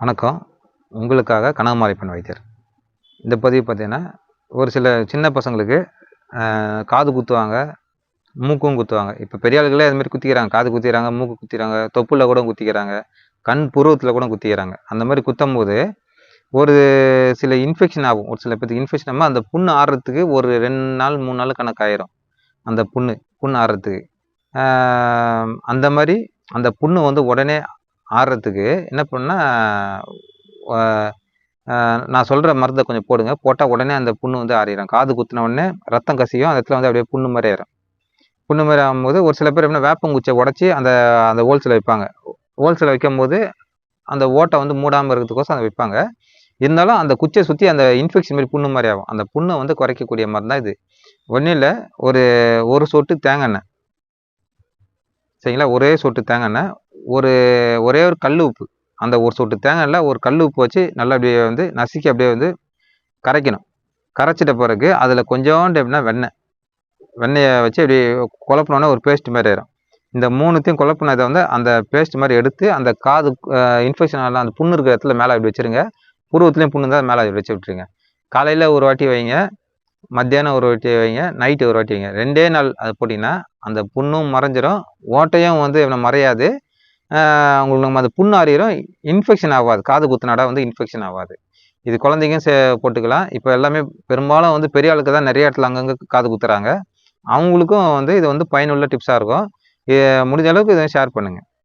வணக்கம். உங்களுக்காக கனகமாரிப்பன் வைத்தியர். இந்த பதிவு பார்த்தீங்கன்னா ஒரு சில சின்ன பசங்களுக்கு காது குத்துவாங்க மூக்கும் குத்துவாங்க. இப்போ பெரிய ஆளுகளே அது குத்திக்கிறாங்க. காது குத்திக்கிறாங்க மூக்கு குத்திக்கிறாங்க தொப்புல கூட குத்திக்கிறாங்க கண் புருவத்தில் கூட குத்திக்கிறாங்க. அந்த மாதிரி குத்தும் போது ஒரு சில இன்ஃபெக்ஷன் ஆகும். ஒரு சில பேருக்கு இன்ஃபெக்ஷன் ஆகும் அந்த புண்ணு ஆடுறதுக்கு ஒரு ரெண்டு நாள் மூணு நாள் கணக்காயிரும் அந்த புண்ணு புண்ணு ஆடுறதுக்கு அந்த மாதிரி அந்த புண்ணு வந்து உடனே ஆடுறதுக்கு என்ன பண்ணால் நான் சொல்கிற மருந்தை கொஞ்சம் போடுங்க. போட்டால் உடனே அந்த புண்ணு வந்து ஆறிடும் காது குத்தின உடனே ரத்தம் கசியும் அந்த இடத்துல வந்து அப்படியே புண்ணு மாதிரி ஆயிரும். புண்ணு மாதிரி ஆகும்போது ஒரு சில பேர் என்ன குச்சை உடச்சி அந்த அந்த ஹோல்ஸில் வைப்பாங்க. ஹோல்ஸில் வைக்கும்போது அந்த ஓட்டை வந்து மூடாமல் இருக்கிறதுக்கோசம் அதை வைப்பாங்க. இருந்தாலும் அந்த குச்சை சுற்றி அந்த இன்ஃபெக்ஷன் மாதிரி புண்ணு மாதிரி ஆகும். அந்த புண்ணை வந்து குறைக்கக்கூடிய மருந்து தான் இது. ஒன்றும் இல்லை ஒரு ஒரு சொட்டு தேங்காய் எண்ணெய். சரிங்களா? ஒரே சொட்டு தேங்காய் எண்ணெய். ஒரு ஒரே ஒரு கல் உப்பு. அந்த ஒரு சொட்டு தேங்காயில் ஒரு கல் உப்பு வச்சு நல்லா அப்படியே வந்து நசுக்கி அப்படியே வந்து கரைக்கணும். கரைச்சிட்ட பிறகு அதில் கொஞ்சோண்டு எப்படின்னா வெண்ணெய். வெண்ணெயை வச்சு அப்படியே குழப்பினோடனே ஒரு பேஸ்ட் மாதிரி ஆயிரும். இந்த மூணுத்தையும் குழப்பினதை வந்து அந்த பேஸ்ட் மாதிரி எடுத்து அந்த காது இன்ஃபெக்ஷன் ஆகலாம் அந்த புண்ணு இருக்கிற இடத்துல மேலே அப்படி வச்சிருங்க. புருவத்துலேயும் புண்ணு தான் மேலே அப்படி வச்சு விட்ருங்க காலையில் ஒரு வாட்டி வைங்க மத்தியானம் ஒரு வாட்டி வைங்க நைட்டு ஒரு வாட்டி வைங்க. ரெண்டே நாள் அது போட்டிங்கன்னா அந்த புண்ணும் மறைஞ்சிரும். ஓட்டையும் வந்து இவனை மறையாது. அவங்களுக்கு உங்களுக்கு நம்ம அது புண்ணு இன்ஃபெக்ஷன் ஆகாது. காது குத்துனாடா வந்து இன்ஃபெக்ஷன் ஆகாது. இது குழந்தைங்க சே போட்டுக்கலாம். இப்போ எல்லாமே பெரும்பாலும் வந்து பெரிய ஆளுக்கு தான் நிறைய இடத்துல அங்கங்கே காது குத்துறாங்க. அவங்களுக்கும் வந்து இது வந்து பயனுள்ள டிப்ஸாக இருக்கும். முடிஞ்ச அளவுக்கு இதை ஷேர் பண்ணுங்கள்